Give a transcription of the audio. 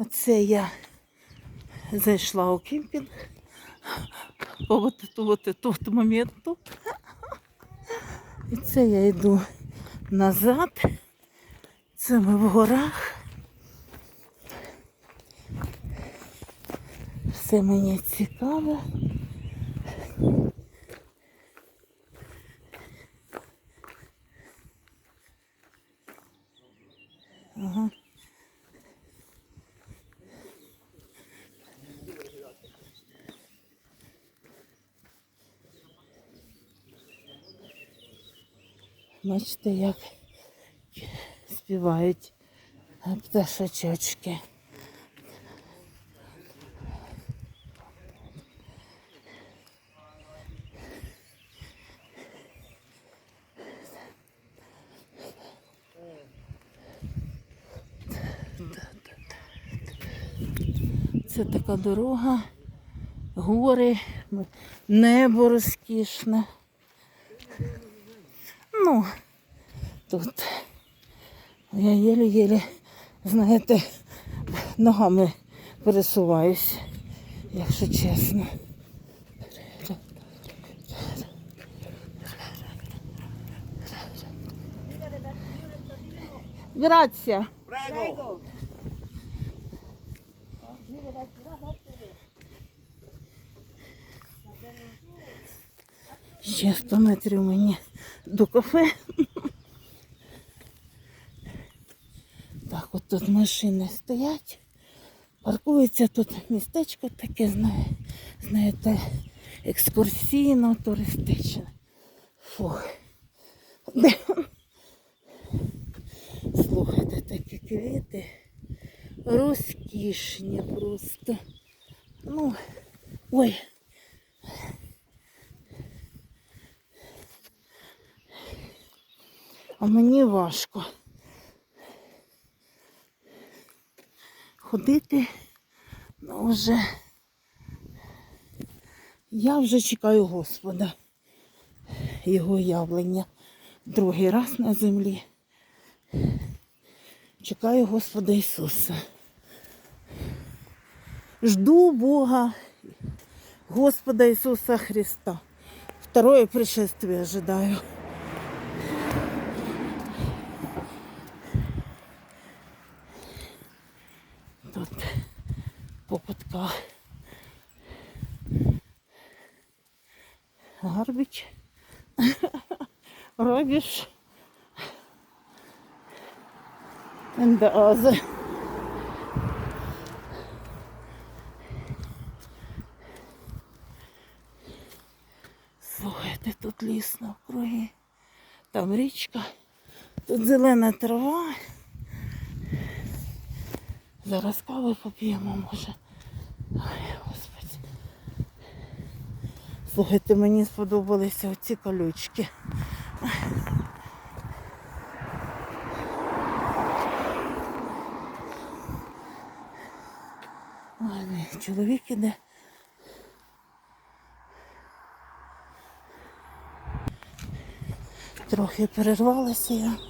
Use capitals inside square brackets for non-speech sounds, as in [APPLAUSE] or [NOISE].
Оце я зайшла у кемпінг. От моменту. І це я йду назад. Це ми в горах. Все мені цікаво. Ага. Бачите, як співають пташечочки. Це така дорога, гори, небо розкішне. Ну, тут я єлі-єлі, знаєте, ногами пересуваюсь, якщо чесно. Грація. Prego. Ще 100 метрів мені до кафе. Так, от тут машини стоять. Паркується тут містечко таке, знає, знаєте, екскурсійно, туристичне. Фух. Слухайте, такі квіти. Розкішні просто. Ну, ой. А мені важко ходити, ну вже я вже чекаю Господа, його явлення другий раз на землі. Чекаю Господа Ісуса. Жду Бога, Господа Ісуса Христа. Второе пришествие ожидаю. Тут по кутках. Гарбіч. [LAUGHS] The other. Слухайте, тут ліс навкруги. Там річка. Тут зелена трава. Зараз кави поп'ємо, може. Ой, господи. Слухайте, мені сподобалися оці колючки. Мій чоловік іде. Трохи перервалася я.